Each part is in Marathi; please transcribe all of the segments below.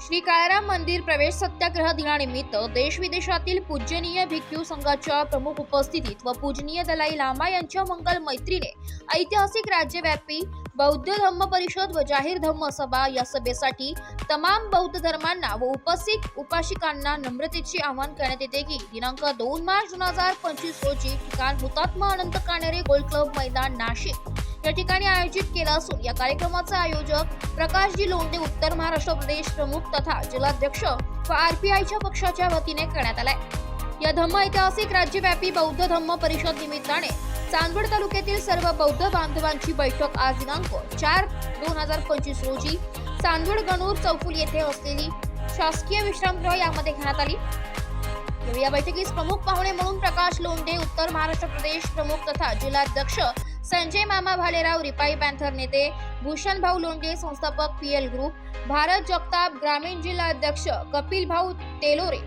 श्री काळाराम मंदिर प्रवेश सत्याग्रह दिनानिमित्त देश विदेशातील पूजनीय भिक्खू संघाच्या प्रमुख उपस्थितीत व पूजनीय दलाई लामा यांच्या मंगल मैत्रीने ऐतिहासिक राज्यव्यापी बौद्ध धम्म परिषद व जाहीर धम्म सभा या सभेसाठी तमाम बौद्ध धर्मांना व उपस्थित उपासिकांना नम्रतेचे आवाहन करण्यात येते की दिनांक दोन मार्च दोन हजार पंचवीस रोजी ठिकाण हुतात्मा अनंत कानेरे गोल्ड क्लब मैदान नाशिक. या ठिकाणी आयोजित केला असून या कार्यक्रमाचे आयोजक प्रकाशजी लोंढे उत्तर महाराष्ट्र प्रदेश प्रमुख तथा जिल्हाध्यक्ष व आरपीआयच्या पक्षाच्या वतीने करण्यात आलाय. या धम्म ऐतिहासिक राज्यव्यापी बौद्ध धम्म परिषद निमित्ताने चांदवड तालुक्यातील सर्व बौद्ध बांधवांची बैठक आज दिनांक चार दोन हजार पंचवीस रोजी चांदवड गणूर चौफुल येथे असलेली शासकीय विश्रामगृह यामध्ये घेण्यात आली. या बैठकीस प्रमुख पाहुणे म्हणून प्रकाश लोंढे उत्तर महाराष्ट्र प्रदेश प्रमुख तथा जिल्हाध्यक्ष संजय मामा भालेराव रिपाई पॅन्थर नेते भूषण भाऊ लोंढे संस्थापक P L group Bharat Jagtap ग्रामीण जिल्हा अध्यक्ष कपिल भाऊ तेलोरे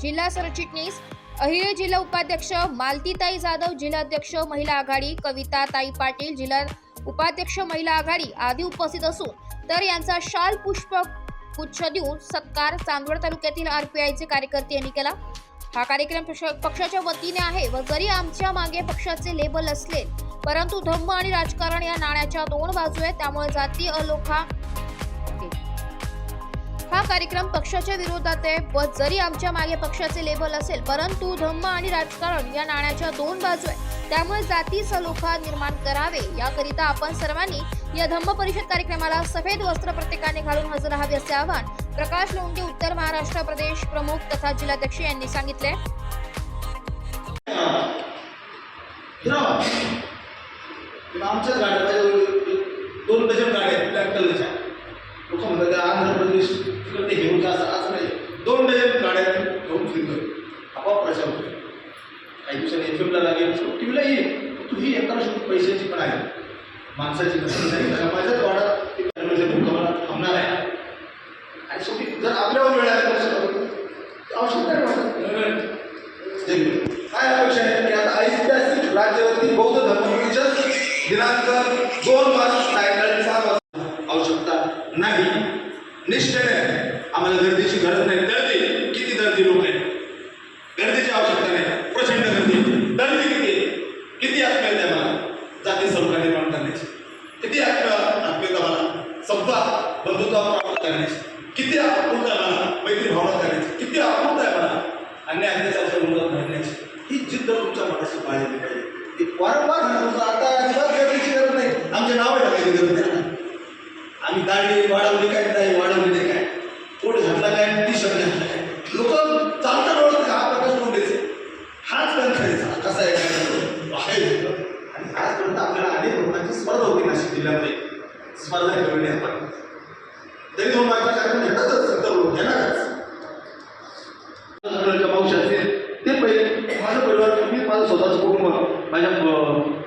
जिल्हा सरचिटणीस अहिरे जिल्हा उपाध्यक्ष मालतीताई जाधव जिल्हाध्यक्ष महिला आघाडी कविता ताई पाटील जिल्हा उपाध्यक्ष महिला आघाडी आदी उपस्थित असून तर यांचा शाल पुष्प गुच्छ देऊन सत्कार चांदवड तालुक्यातील आरपीआयचे कार्यकर्ते यांनी केला. हा कार्यक्रम पक्ष- पक्षाच्या वतीने आहे व जरी आमच्या मागे पक्षाचे लेबल असले परंतु धम्म आणि राजकारण या नाण्याच्या दोन बाजू आहेत त्यामुळे जाती अलोखा. हा कार्यक्रम पक्षाच्या विरोधात आहे व जरी आमच्या मागे पक्षाचे लेबल असेल परंतु धम्म आणि राजकारण या नाण्याच्या दोन बाजू आहेत. त्यामुळे जाती सलोखा निर्माण करावे याकरिता आपण सर्वांनी या धम्म परिषद कार्यक्रमाला सफेद वस्त्र प्रत्येकाने घालून हजर राहावे असे आवाहन प्रकाश लोंढे उत्तर महाराष्ट्र प्रदेश प्रमुख तथा जिल्हाध्यक्ष यांनी सांगितले. आमच्याच गाड्या पाहिजे दोन डझन गाड्या आहेत ब्लॅक कलरच्या लोक म्हणतात आंध्र प्रदेश तिकडे ते घेऊन जा असं असं नाही. दोन डझन गाड्या घेऊन फिरतोय आपोआप प्रचार होतोय. काही दिवसांनी एफ एमला लागेल टी व्हीला येईल तू ही एका शोध पैशाची पण आहे. माणसाची नाही समाजात वाढत ती थांबणार आहे. आणि शेवटी जर आपल्यावर वेळ आली तर आवश्यक नाही वाटत. दिनांक दोन मार्च सायंकाळी सहा वाजता आवश्यकता नाही. निश्चय आम्हाला गर्दीची गरज नाही. गर्दी किती गर्दी लोक आहे गर्दीची आवश्यकता नाही. प्रचंड गर्दी. गर्दी किती किती आत्मीयता आहे मला जाती सौख्या निर्माण करण्याची किती आत्म आत्मीयता मला समजा बंधुत्व प्राप्त करण्याची किती आपूर्त आहे मला मैत्री भावना करण्याची किती आपूर्त आहे मला अन्याय अत्याचाराच्या विरोधात लढण्याची ही जिद्द तुमच्या मनाशी बाळगली पाहिजे. ती वारंवार आता अजिबात गर्दीची गरज नाही आमचे नाव टाकायची गरज आम्ही दाढी वाढवली काय नाही वाढवली नाही काय? कोट घातला काय? टी शर्ट घातला काय? लोक चालतात ओळखतात हा प्रकाश कोण द्यायचे हाच ग्रंथ कसा आहे? काय आहे. आणि आजपर्यंत आपल्याला अनेक लोकांची स्पर्धा होती नाशिक जिल्ह्यामध्ये. स्पर्धा ठेवली आपण. तरी दोन बायका कार्यक्रम घेतातच सत्तर लोक घेणारच. आपल्याला पाहू असतील ते पहिले माझं परिवार मी माझं स्वतःचं कुटुंब माझ्या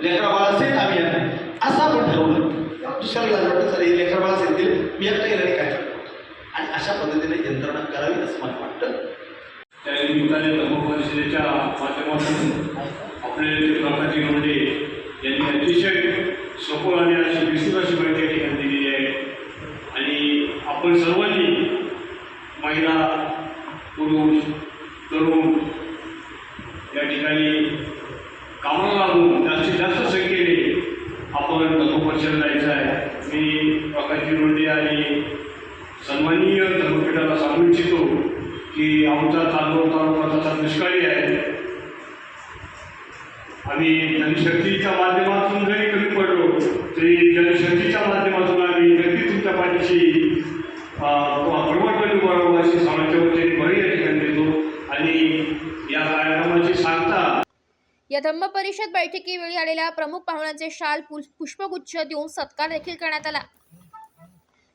लेकरा बाळ असेल आम्ही आहे असं आपण ठरवलं. दुसऱ्याला लाज वाटत हे लेकरा मला सांगतील मी एकटा येणार काय आणि अशा पद्धतीने यंत्रणा करावी असं मला वाटतं. त्या निमित्ताने धर्म परिषदेच्या माध्यमातून आपले प्रकाशी म्हणजे यांनी अतिशय सखोल आणि अशी विस्तृत अशी माहिती या ठिकाणी दिलेली आहे. आणि आपण सर्वांनी महिला पुरुष तरुण या ठिकाणी कामाला लागून जास्तीत जास्त संख्येने आपण धर्मपरिषद जायचं आहे. मी प्रकाशजी रोडे आणि सन्माननीय धर्मपीठाला सांगू इच्छितो की आमचा तांदूळ तालुका तसा दुष्काळी आहे. आम्ही जनशक्तीच्या माध्यमातून जरी कमी पडलो तरी जनशक्ती माध्यमातून आम्ही नक्की तुमच्या पाठीशी प्रमाणपणे उभारावं अशी समाजाच्या वतीने बरी या ठिकाणी देतो आणि या कार्यक्रमाची सांगता या धम्म परिषद बैठकीवेळी आलेल्या प्रमुख पाहुण्यांचे शाल पुष्पगुच्छ देऊन सत्कार देखील करण्यात आला.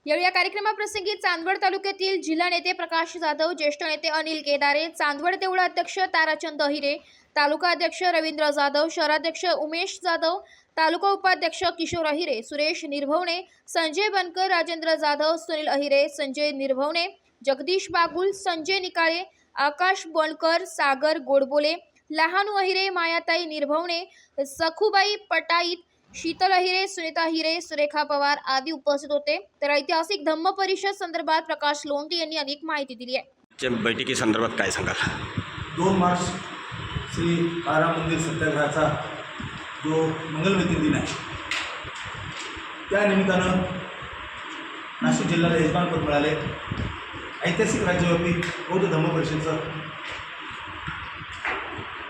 यावेळी या कार्यक्रमाप्रसंगी चांदवड तालुक्यातील जिल्हा नेते प्रकाश जाधव ज्येष्ठ नेते अनिल केदारे चांदवड देवळा अध्यक्ष ताराचंद अहिरे तालुका अध्यक्ष रवींद्र जाधव शहराध्यक्ष उमेश जाधव तालुका उपाध्यक्ष किशोर अहिरे सुरेश निर्भवणे संजय बनकर राजेंद्र जाधव सुनील अहिरे संजय निर्भवणे जगदीश बागुल संजय निकाळे आकाश बनकर सागर गोडबोले लहानू अहिरे मायाताई निर्भवणे सखुबाई पटाईत शीतल अहिरे सुनीता हिरे सुरेखा पवार आदी उपस्थित होते. तर ऐतिहासिक धम्म परिषद संदर्भात प्रकाश लोंढे यांनी अधिक माहिती दिली आहे. च्या बैठकीसंदर्भात काय सांगाल? दोन मार्च श्री काळाराम मंदिर सत्याग्रहाचा जो मंगलमैत्री दिन आहे त्या निमित्तानं नाशिक जिल्ह्याला यजमानपद मिळाले. ऐतिहासिक राज्यव्यापी बौद्ध धर्म परिषदेचं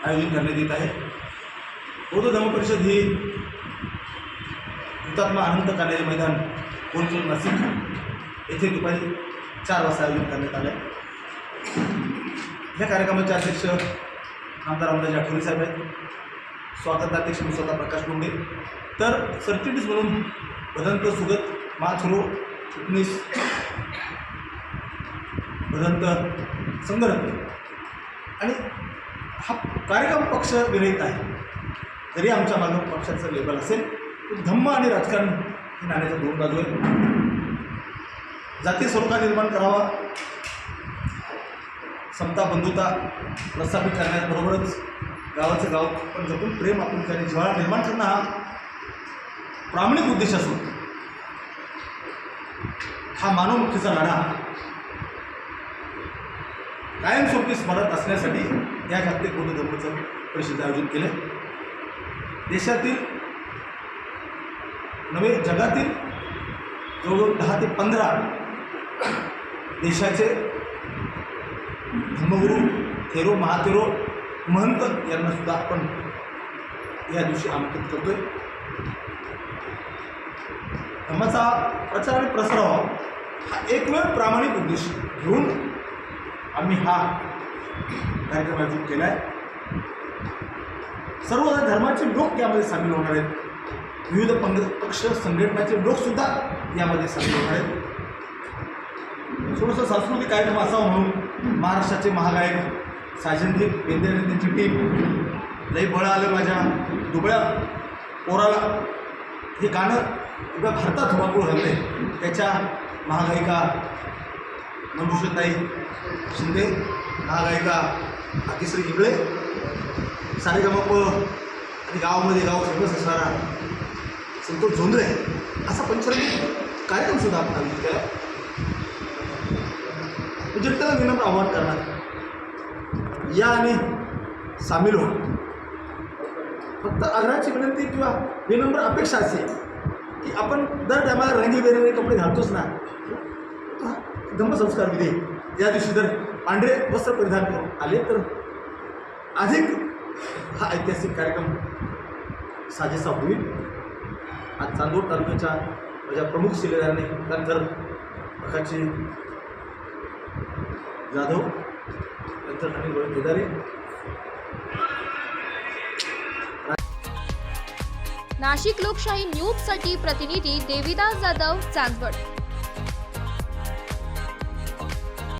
आयोजन करण्यात येत आहे. बौद्ध धर्म परिषद ही हुतात्मा अनंत कार्यालय मैदान कोणतूर नाशिक येथे दुपारी चार वाजता आयोजन करण्यात आलं आहे या कार्यक्रमाचे अध्यक्ष आमदार रामदास आठवले साहेब आहेत. स्वागताध्यक्ष मी स्वतः प्रकाश मुंडे. तर सरचिटणीस म्हणून भदंत सुगत माथरो चिटणीस भदंत संगरत्न. आणि हा कार्यक्रम पक्ष विरहित आहे. जरी आमच्या मागं पक्षाचं लेबल असेल. तर धम्म आणि राजकारण हे नाण्याच्या दोन बाजू आहेत. जाती स्वरूपात निर्माण करावा. समता बंधुता प्रस्थापित करण्याबरोबरच गावाचं गाव पण जपून प्रेम आपुलकी जिव्हाळा निर्माण करणं हा प्रामाणिक उद्देश असून हा मानवमुखीचा लढा कायमस्वरूपी स्मरत असण्यासाठी या जागतिक बौद्ध धर्माचं परिषद आयोजित केलं देशातील नव्हे जगातील जवळजवळ दहा ते पंधरा देशाचे धर्मगुरू थेरो महाथेरो महंत यांनासुद्धा आपण या दिवशी आमंत्रित करतोय. धर्माचा प्रचार आणि प्रसार हा एकमेव प्रामाणिक उद्देश घेऊन आम्ही हा कार्यक्रम आयोजित केला आहे. सर्व धर्माचे लोक यामध्ये सामील होणार आहेत. विविध पंग पक्ष संघटनाचे लोकसुद्धा यामध्ये सामील होणार आहेत. थोडंसं सांस्कृतिक कार्यक्रम असावा म्हणून महाराष्ट्राचे महागायक साजनजी बेंदे आणि त्यांची टीम लई बळ आलं माझ्या दुबळ्या पोराला. हे गाणं भारतात भारतात धुमाकूळ घालते त्याच्या महागायिका मंजुषताई शिंदे महागायिका आतिश्री इंगळे सारेगमप आणि गावामध्ये गाव फेमस असणारा संतोष झोंद्रे. असा पंचरंगी कार्यक्रमसुद्धा आपण आयोजित केला. जनतेला विनम्र आव्हान करणार. या आणि सामील हो फक्त आग्रहाची विनंती किंवा विनम्र अपेक्षा असेल की आपण दर टायमाला रंगीबेरंगी कपडे घालतोच ना. धम्मसंस्कार विधी या दिवशी जर पांढरे वस्त्र परिधान करून आले तर अधिक हा ऐतिहासिक कार्यक्रम साजेसा होईल आज चांदोड तालुक्याच्या माझ्या प्रमुख शिलेदारांनी नंतर प्रकाशची जाधव नंतर अनिल गोविंद केदारे नाशिक लोकशाही न्यूजसाठी प्रतिनिधी देविदास जाधव चांदवड.